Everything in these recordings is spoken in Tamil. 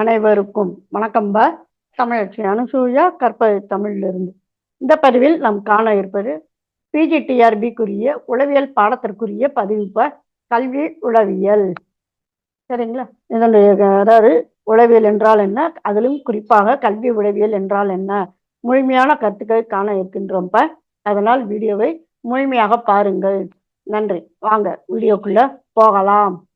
அனைவருக்கும் வணக்கம்பா தமிழச்சி அனுசூயா கற்பது தமிழிலிருந்து. இந்த பதிவில் நாம் காண இருப்பது பிஜிடிஆர்பிக்குரிய உளவியல் பாடத்திற்குரிய பதிவுப்ப கல்வி உளவியல். சரிங்களா? இதனுடைய அதாவது உளவியல் என்றால் என்ன? அதிலும் குறிப்பாக கல்வி உளவியல் என்றால் என்ன? முழுமையான கருத்துக்களை காண இருக்கின்றோம்ப்ப அதனால் வீடியோவை முழுமையாக பாருங்கள். நன்றி. வாங்க வீடியோக்குள்ள போகலாம்.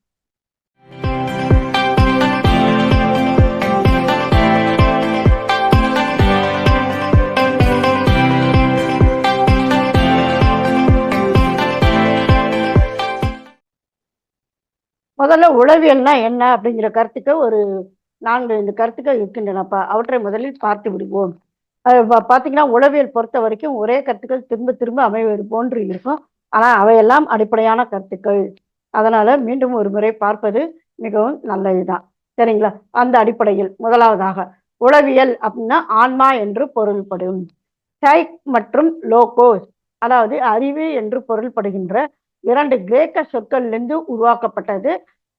முதல்ல உளவியல்னா என்ன அப்படிங்கிற கருத்துக்கு ஒரு நான்கு இந்த கருத்துக்கள் இருக்கின்றனப்பா. அவற்றை முதலில் பார்த்து விடுவோம். பார்த்தீங்கன்னா உளவியல் பொறுத்த வரைக்கும் ஒரே கருத்துக்கள் திரும்ப திரும்ப அமைவது போன்று இருக்கும். ஆனால் அவையெல்லாம் அடிப்படையான கருத்துக்கள். அதனால மீண்டும் ஒரு முறை பார்ப்பது மிகவும் நல்லதுதான். சரிங்களா? அந்த அடிப்படையில் முதலாவதாக உளவியல் அப்படின்னா ஆன்மா என்று பொருள்படும். சைக் மற்றும் லோகோஸ் அதாவது அறிவு என்று பொருள்படுகின்ற இரண்டு கிரேக்க சொற்களிலிருந்து உருவாக்கப்பட்டது.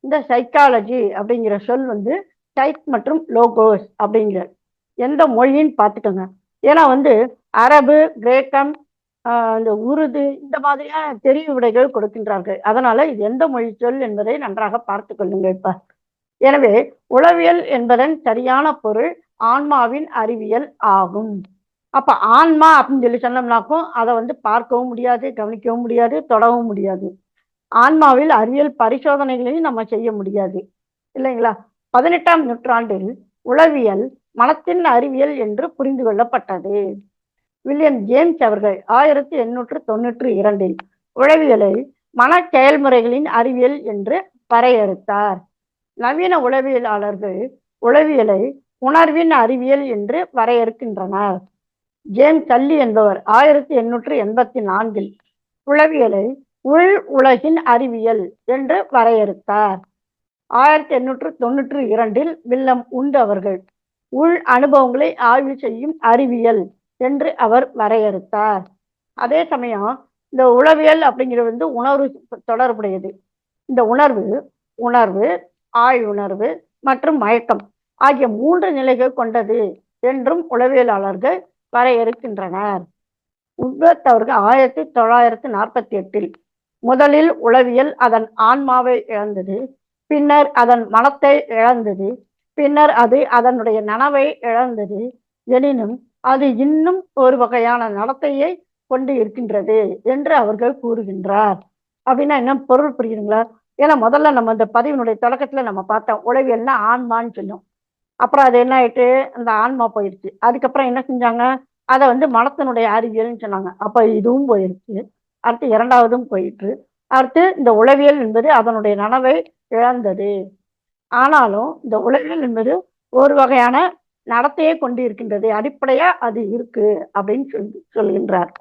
இந்த சைக்காலஜி அப்படிங்கிற சொல் வந்து சைக் மற்றும் லோகோஸ் அப்படிங்கிற எந்த மொழின்னு பார்த்துக்கோங்க. ஏன்னா வந்து அரபு கிரேக்கம் இந்த உருது இந்த மாதிரியான தெரிவு விடைகள் கொடுக்கின்றார்கள். அதனால இது எந்த மொழி சொல் என்பதை நன்றாக பார்த்து கொள்ளுங்கள் இப்ப. எனவே உளவியல் என்பதன் சரியான பொருள் ஆன்மாவின் அறிவியல் ஆகும். அப்ப ஆன்மா அப்படின்னு சொல்லி சொன்னோம்னாக்கும் அதை வந்து பார்க்கவும் முடியாது கவனிக்கவும் முடியாது தொடவும் முடியாது. ஆன்மாவில் அறிவியல் பரிசோதனைகளையும் நம்ம செய்ய முடியாது. இல்லைங்களா? பதினெட்டாம் நூற்றாண்டில் உளவியல் மனத்தின் அறிவியல் என்று புரிந்து கொள்ளப்பட்டது. வில்லியம் ஜேம்ஸ் அவர்கள் ஆயிரத்தி எண்ணூற்று தொன்னூற்று இரண்டில் உளவியலை மன செயல்முறைகளின் அறிவியல் என்று வரையறுத்தார். நவீன உளவியலாளர்கள் உளவியலை உணர்வின் அறிவியல் என்று வரையறுக்கின்றனர். ஜேம்ஸ் அல்லி என்பவர் ஆயிரத்தி எண்ணூற்று எண்பத்தி நான்கில் உளவியலை உள் உலகின் அறிவியல் என்று வரையறுத்தார். ஆயிரத்தி எண்ணூற்று தொண்ணூற்றி இரண்டில் வில்லம் உண்டு அவர்கள். உள் அனுபவங்களை ஆய்வு செய்யும் அறிவியல் என்று அவர் வரையறுத்தார். அதே சமயம் இந்த உளவியல் அப்படிங்கிறது வந்து உணர்வு தொடர்புடையது. இந்த உணர்வு உணர்வு ஆயுணர்வு மற்றும் மயக்கம் ஆகிய மூன்று நிலைகள் கொண்டது என்றும் உளவியலாளர்கள் வரையறுக்கின்றனர். உட்வர்த் அவர்கள் ஆயிரத்தி தொள்ளாயிரத்தி நாற்பத்தி எட்டில் முதலில் உளவியல் அதன் ஆன்மாவை இழந்தது பின்னர் அதன் மனத்தை இழந்தது பின்னர் அது அதனுடைய நனவை இழந்தது. எனினும் அது இன்னும் ஒரு வகையான நடத்தையை கொண்டு இருக்கின்றது என்று அவர்கள் கூறுகின்றார். அப்படின்னா என்ன பொருள் புரியுதுங்களா? ஏன்னா முதல்ல நம்ம இந்த பதிவினுடைய தொடக்கத்துல நம்ம பார்த்தோம் உளவியல்னா ஆன்மான்னு சொல்லும் அப்புறம் அது என்ன ஆயிட்டு? அந்த ஆன்மா போயிருச்சு. அதுக்கப்புறம் என்ன செஞ்சாங்க? அதை வந்து மனத்தினுடைய அறிவியல்னு சொன்னாங்க. அப்ப இதுவும் போயிருச்சு அடுத்து இரண்டாவதும் போயிற்று. அடுத்து இந்த உளவியல் என்பது அதனுடைய நனவை இழந்தது. ஆனாலும் இந்த உளவியல் என்பது ஒரு வகையான நடத்தையே கொண்டு இருக்கின்றது அடிப்படையா அது இருக்கு அப்படின்னு சொல்லி சொல்கின்றார்.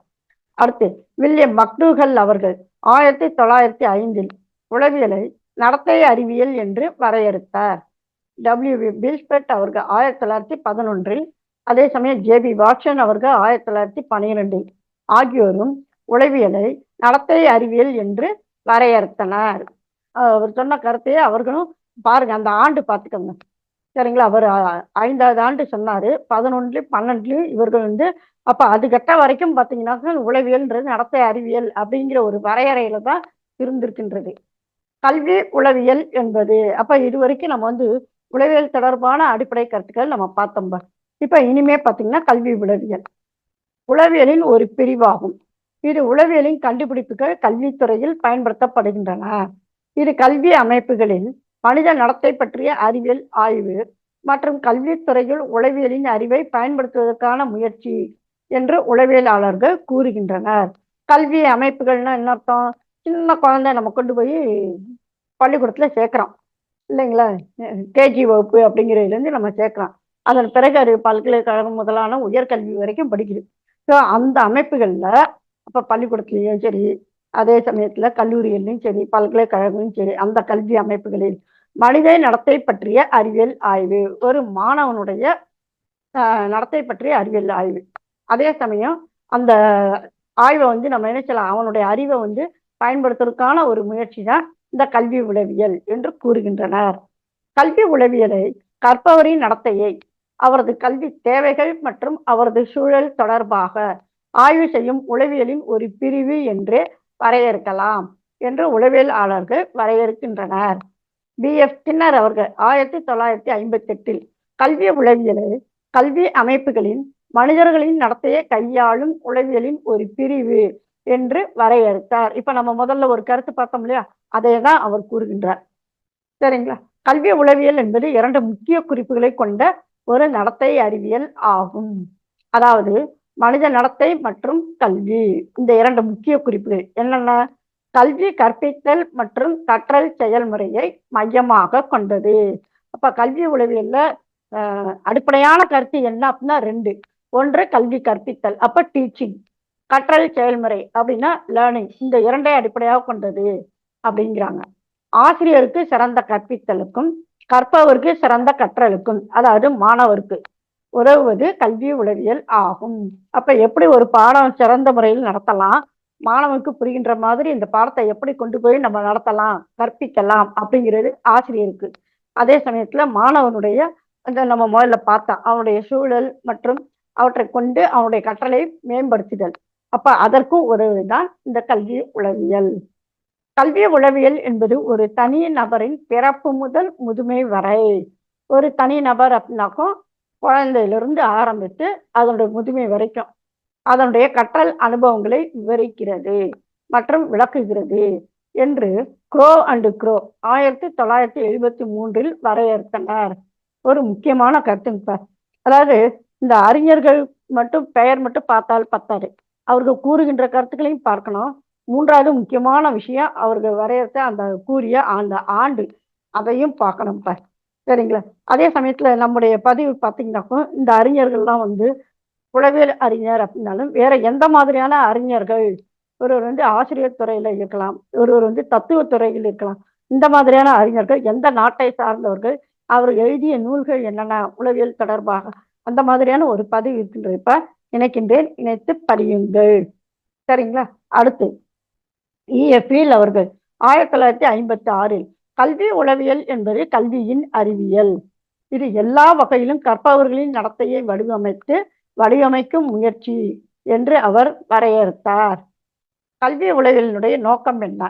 அடுத்து வில்லியம் மக்டூகல் அவர்கள் ஆயிரத்தி தொள்ளாயிரத்தி ஐந்தில் உளவியலை நடத்தை அறிவியல் என்று வரையறுத்தார். டபிள்யூ வி பில்ஸ்பெட் அவர்கள் ஆயிரத்தி தொள்ளாயிரத்தி பதினொன்றில் அதே சமயம் ஜேபி வாட்சன் அவர்கள் ஆயிரத்தி தொள்ளாயிரத்தி பனிரெண்டில் ஆகியோரும் உளவியலை நடத்தை அறிவியல் என்று வரையறுத்தனர். அவர் சொன்ன கருத்தையே அவர்களும் பாருங்க அந்த ஆண்டு பார்த்துக்கோங்க. சரிங்களா? அவர் ஐந்தாவது ஆண்டு சொன்னாரு. பதினொன்றுலையும் பன்னெண்டுலயும் இவர்கள் வந்து அப்ப அது கட்ட வரைக்கும் பாத்தீங்கன்னாக்கா உளவியல்ன்றது நடத்தை அறிவியல் அப்படிங்கிற ஒரு வரையறையில தான் இருந்திருக்கின்றது. கல்வி உளவியல் என்பது. அப்ப இது வரைக்கும் நம்ம வந்து உளவியல் தொடர்பான அடிப்படை கருத்துக்கள் நம்ம பார்த்தோம் இப்ப இனிமே பாத்தீங்கன்னா கல்வி உளவியல். உளவியலின் ஒரு பிரிவாகும். இது உளவியலின் கண்டுபிடிப்புகள் கல்வித்துறையில் பயன்படுத்தப்படுகின்றன. இது கல்வி அமைப்புகளில் மனித நடத்தை பற்றிய அறிவியல் ஆய்வு மற்றும் கல்வித்துறையில் உளவியலின் அறிவை பயன்படுத்துவதற்கான முயற்சி என்று உளவியலாளர்கள் கூறுகின்றனர். கல்வி அமைப்புகள்னா என்ன அர்த்தம்? சின்ன குழந்தை நம்ம கொண்டு போய் பள்ளிக்கூடத்துல சேர்க்கிறோம் இல்லைங்களா? கேஜி வகுப்பு அப்படிங்கிறதுலேருந்து நம்ம சேர்க்கிறோம் அதன் பிறகு அது பல்கலைக்கழகம் முதலான உயர்கல்வி வரைக்கும் படிக்குது. ஸோ அந்த அமைப்புகளில் அப்போ பள்ளிக்கூடத்துலேயும் சரி அதே சமயத்தில் கல்லூரிகள்லையும் சரி பல்கலைக்கழகமும் சரி அந்த கல்வி அமைப்புகளில் மனித நடத்தை பற்றிய அறிவியல் ஆய்வு ஒரு மாணவனுடைய ஆஹ், நடத்தை பற்றிய அறிவியல் ஆய்வு. அதே சமயம் அந்த ஆய்வை வந்து நம்ம என்ன செய்யலாம் அவனுடைய அறிவை வந்து பயன்படுத்துவதற்கான ஒரு முயற்சி தான் இந்த கல்வி உளவியல் என்று கூறுகின்றனர். கல்வி உளவியலை கற்பவரின் நடத்தையை அவரது கல்வி தேவைகள் மற்றும் அவரது சூழல் தொடர்பாக ஆய்வு செய்யும் உளவியலின் ஒரு பிரிவு என்று வரையறுக்கலாம் என்று உளவியலாளர்கள் வரையறுக்கின்றனர். பி. எஃப். சின்னர் அவர்கள் ஆயிரத்தி தொள்ளாயிரத்தி ஐம்பத்தி எட்டில் கல்வி உளவியலை கல்வி அமைப்புகளின் மனிதர்களின் நடத்தையை கையாளும் உளவியலின் ஒரு பிரிவு என்று வரையறுத்தார். இப்ப நம்ம முதல்ல ஒரு கருத்து பார்த்தோம் இல்லையா? அதை தான் அவர் கூறுகின்றார். சரிங்களா? கல்வி உளவியல் என்பது இரண்டு முக்கிய குறிப்புகளை கொண்ட ஒரு நடத்தை அறிவியல் ஆகும். அதாவது மனித நடத்தை மற்றும் கல்வி. இந்த இரண்டு முக்கிய குறிப்புகள் என்னென்ன? கல்வி கற்பித்தல் மற்றும் கற்றல் செயல்முறையை மையமாக கொண்டது. அப்ப கல்வி உளவியல்ல அடிப்படையான கருத்து என்ன அப்படின்னா ரெண்டு. ஒன்று கல்வி கற்பித்தல் அப்ப டீச்சிங் கற்றல் செயல்முறை அப்படின்னா லேர்னிங் இந்த இரண்டை அடிப்படையாக கொண்டது அப்படிங்கிறாங்க. ஆசிரியருக்கு சிறந்த கற்பித்தலுக்கும் கற்பவருக்கு சிறந்த கற்றலுக்கும் அதாவது மாணவருக்கு. உதவுவது கல்வி உளவியல் ஆகும். அப்ப எப்படி ஒரு பாடம் சிறந்த முறையில் நடத்தலாம்? மாணவனுக்கு புரிகின்ற மாதிரி இந்த பாடத்தை எப்படி கொண்டு போய் நம்ம நடத்தலாம்? கற்பிக்கலாம் அப்படிங்கிறது ஆசிரியருக்கு அதே சமயத்துல மாணவனுடைய அந்த நம்ம முதல்ல பார்த்தா அவனுடைய சூழல் மற்றும் அவற்றை கொண்டு அவனுடைய கற்றலை மேம்படுத்துதல். அப்ப அதற்கும் உதவுதான் இந்த கல்வி உளவியல். கல்வி உளவியல் என்பது ஒரு தனி நபரின் பிறப்பு முதல் முதுமை வரை. ஒரு தனி நபர் அப்படின்னாக்கும் குழந்தையிலிருந்து ஆரம்பித்து அதனுடைய முதுமை வரைக்கும் அதனுடைய கற்றல் அனுபவங்களை விவரிக்கிறது மற்றும் விளக்குகிறது என்று குரோ அண்டு குரோ ஆயிரத்தி தொள்ளாயிரத்தி எழுபத்தி மூன்றில் வரையறுத்தனர். ஒரு முக்கியமான கருத்துங்க அதாவது இந்த அறிஞர்கள் மட்டும் பெயர் மட்டும் பார்த்தால் பத்தாது. அவர்கள் கூறுகின்ற கருத்துக்களையும் பார்க்கணும். மூன்றாவது முக்கியமான விஷயம் அவர்கள் வரையறுத்த அந்த கூறிய அந்த ஆண்டு அதையும் பார்க்கணும்ப்பா சரிங்களா? அதே சமயத்துல நம்முடைய பதிவு பார்த்தீங்கன்னாக்கும் இந்த அறிஞர்கள்லாம் வந்து உளவியல் அறிஞர் அப்படின்னாலும் வேற எந்த மாதிரியான அறிஞர்கள்? ஒருவர் வந்து ஆசிரியர் துறையில இருக்கலாம் ஒருவர் வந்து தத்துவ துறையில் இருக்கலாம். இந்த மாதிரியான அறிஞர்கள் எந்த நாட்டை சார்ந்தவர்கள்? அவர் எழுதிய நூல்கள் என்னென்ன? உளவியல் தொடர்பாக அந்த மாதிரியான ஒரு பதிவு இருக்கின்றப்ப இணைக்கின்றேன் இணைத்து படியுங்கள். சரிங்களா? அடுத்து இஎஃபில் அவர்கள் ஆயிரத்தி தொள்ளாயிரத்தி ஐம்பத்தி ஆறில் கல்வி உளவியல் என்பது கல்வியின் அறிவியல். இது எல்லா வகையிலும் கற்பவர்களின் நடத்தையை வடிவமைத்து வடிவமைக்கும் முயற்சி என்று அவர் வரையறுத்தார். கல்வி உளவியலினுடைய நோக்கம் என்ன?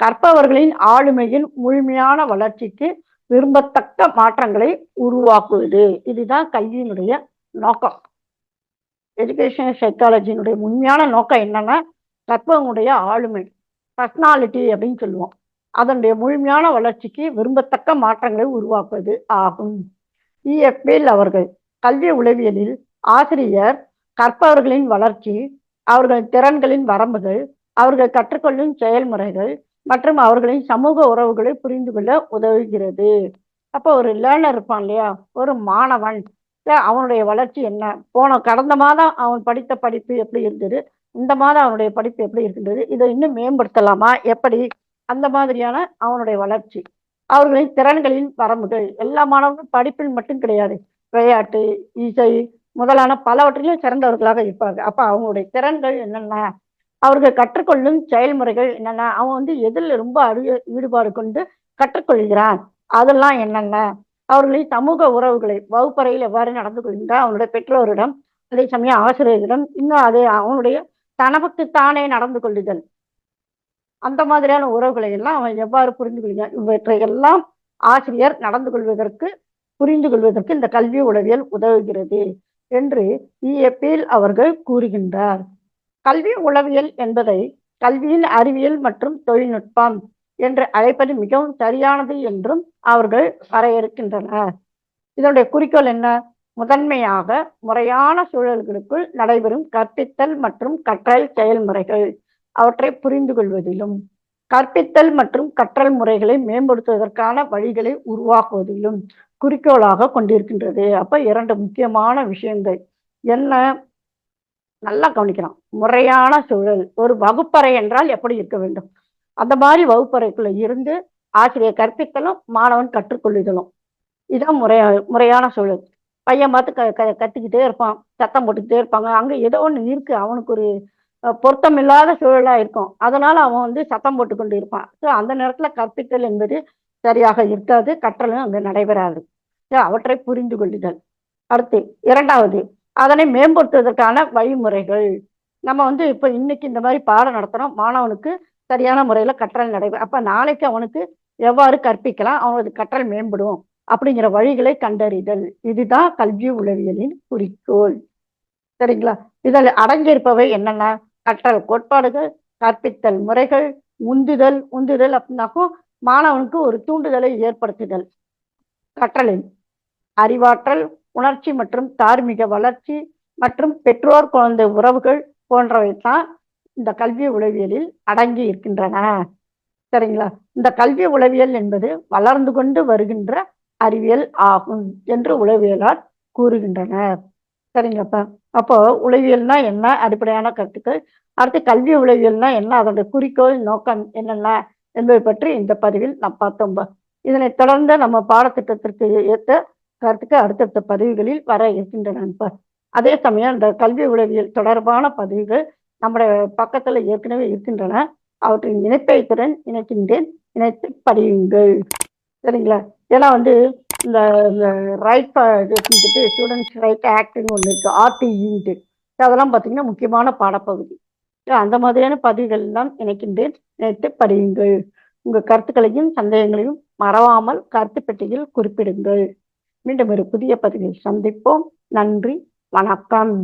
கற்பவர்களின் ஆளுமையின் முழுமையான வளர்ச்சிக்கு விரும்பத்தக்க மாற்றங்களை உருவாக்குவது. இதுதான் கல்வியினுடைய நோக்கம். எஜுகேஷன் சைக்காலஜியினுடைய உண்மையான நோக்கம் என்னன்னா கற்பவங்களுடைய ஆளுமை பர்சனாலிட்டி அப்படின்னு சொல்லுவோம். அதனுடைய முழுமையான வளர்ச்சிக்கு விரும்பத்தக்க மாற்றங்களை உருவாக்குவது ஆகும். இஎஃபில் அவர்கள் கல்வி உளவியலில் ஆசிரியர் கற்பவர்களின் வளர்ச்சி அவர்களின் திறன்களின் வரம்புகள் அவர்கள் கற்றுக்கொள்ளும் செயல்முறைகள் மற்றும் அவர்களின் சமூக உறவுகளை புரிந்து கொள்ள உதவுகிறது. அப்போ ஒரு லேர்னர் இருப்பான் இல்லையா? ஒரு மாணவன். அவனுடைய வளர்ச்சி என்ன? போன கடந்த மாதம் அவன் படித்த படிப்பு எப்படி இருந்தது? இந்த மாதம் அவனுடைய படிப்பு எப்படி இருக்கின்றது? இதை இன்னும் மேம்படுத்தலாமா? எப்படி அந்த மாதிரியான அவனுடைய வளர்ச்சி. அவர்களின் திறன்களின் வரம்புகள். எல்லா மாணவர்களும் படிப்பில் மட்டும் கிடையாது. விளையாட்டு இசை முதலான பலவற்றிலும் சிறந்தவர்களாக இருப்பாங்க. அப்ப அவங்களுடைய திறன்கள் என்னென்ன? அவர்கள் கற்றுக்கொள்ளும் செயல்முறைகள் என்னென்ன? அவன் வந்து எதில் ரொம்ப அறிய ஈடுபாடு கொண்டு கற்றுக்கொள்கிறான்? அதெல்லாம் என்னென்ன? அவர்களின் சமூக உறவுகளை வகுப்பறையில் எவ்வாறு நடந்து கொள்கின்றான்? அவனுடைய பெற்றோரிடம் அதே சமயம் ஆசிரியரிடம் இன்னும் அதே அவனுடைய தனக்கு தானே நடந்து கொள்ளுதல். அந்த மாதிரியான உறவுகளை எல்லாம் அவன் எவ்வாறு புரிந்து கொள்கிறான் இவற்றையெல்லாம் ஆசிரியர் நடந்து கொள்வதற்கு புரிந்து கொள்வதற்கு இந்த கல்வி உளவியல் உதவுகிறது என்று இஎப்பில் அவர்கள் கூறுகின்றார். கல்வி உளவியல் என்பதை கல்வியின் அறிவியல் மற்றும் தொழில்நுட்பம் என்று அழைப்பது மிகவும் சரியானது என்றும் அவர்கள் வரையறுக்கின்றனர். இதனுடைய குறிக்கோள் என்ன? முதன்மையாக முறையான சூழல்களுக்குள் நடைபெறும் கற்பித்தல் மற்றும் கற்றல் செயல்முறைகள். அவற்றை புரிந்து கொள்வதிலும் கற்பித்தல் மற்றும் கற்றல் முறைகளை மேம்படுத்துவதற்கான வழிகளை உருவாக்குவதிலும் குறிக்கோளாக கொண்டிருக்கின்றது. அப்ப இரண்டு முக்கியமான விஷயங்கள். என்ன? நல்லா கவனிக்கலாம் முறையான சூழல். ஒரு வகுப்பறை என்றால் எப்படி இருக்க வேண்டும்? அந்த மாதிரி வகுப்பறைக்குள்ள இருந்து ஆசிரியர் கற்பித்தலும் மாணவன் கற்றுக்கொள்ளுதலும். இதான் முறையா முறையான சூழல். பையன் பார்த்து க க கத்திக்கிட்டே இருப்பான். சத்தம் போட்டுக்கிட்டே இருப்பாங்க. அங்கே ஏதோ ஒன்று இருக்கு. அவனுக்கு ஒரு பொருத்தமில்லாத சூழலாக இருக்கும். அதனால் அவன் வந்து சத்தம் போட்டு கொண்டு இருப்பான். ஸோ அந்த நேரத்தில் கற்பித்தல் என்பது சரியாக இருக்காது கற்றலும் அங்கே நடைபெறாது. அவற்றை புரிந்து கொள்ளுதல். அடுத்து இரண்டாவது அதனை மேம்படுத்துவதற்கான வழிமுறைகள். நம்ம வந்து இப்போ இன்னைக்கு இந்த மாதிரி பாடம் நடத்துகிறோம் மாணவனுக்கு சரியான முறையில் கற்றல் நடைபெறும் அப்போ நாளைக்கு அவனுக்கு எவ்வாறு கற்பிக்கலாம்? அவனது கற்றல் மேம்படும் அப்படிங்கிற வழிகளை கண்டறிதல். இதுதான் கல்வி உளவியலின் குறிக்கோள். சரிங்களா? இதில் அடங்கியிருப்பவை என்னென்ன? கற்றல் கோட்பாடுகள் கற்பித்தல் முறைகள் உந்துதல் உந்துதல் அப்படின்னாக்கும் மாணவனுக்கு ஒரு தூண்டுதலை ஏற்படுத்துதல். கற்றலின் அறிவாற்றல் உணர்ச்சி மற்றும் தார்மீக வளர்ச்சி மற்றும் பெற்றோர் குழந்தை உறவுகள் போன்றவை தான் இந்த கல்வி உளவியலில் அடங்கி இருக்கின்றன. சரிங்களா? இந்த கல்வி உளவியல் என்பது வளர்ந்து கொண்டு வருகின்ற அறிவியல் ஆகும் என்று உளவியலார் கூறுகின்றனர். சரிங்கப்பா அப்போ உளவியல்னா என்ன? அடிப்படையான கருத்துக்கள். அடுத்து கல்வி உளவியல்னா என்ன? அதோட குறிக்கோள் நோக்கம் என்னென்ன என்பதை பற்றி இந்த பதிவில் நாம் பார்த்தோம். இதனை தொடர்ந்து நம்ம பாடத்திட்டத்திற்கு ஏற்ற கருத்துக்கு அடுத்தடுத்த பதிவுகளில் வர இருக்கின்றன. அதே சமயம் இந்த கல்வி உளவியல் தொடர்பான பதிவுகள் நம்முடைய பக்கத்தில் ஏற்கனவே இருக்கின்றன. அவற்றின் இணைப்பை திறன் இணைக்கின்றேன். இணைத்து படியுங்கள். சரிங்களா? ஏன்னா வந்து இந்த இந்த ரைட் செஞ்சுட்டு ஸ்டூடெண்ட்ஸ் ரைட் ஆக்ட்னு ஒன்று இருக்கு ஆர்டிஇன்ட்டு அதெல்லாம் பார்த்தீங்கன்னா முக்கியமான பாடப்பகுதி. அந்த மாதிரியான பதிவுகள் தான் இணைக்கின்றேன் இணைத்து படியுங்கள். உங்கள் கருத்துக்களையும் சந்தேகங்களையும் மறவாமல் கருத்து பெட்டியில் குறிப்பிடுங்கள். மீண்டும் ஒரு புதிய பதிவில் சந்திப்போம். நன்றி. வணக்கம்.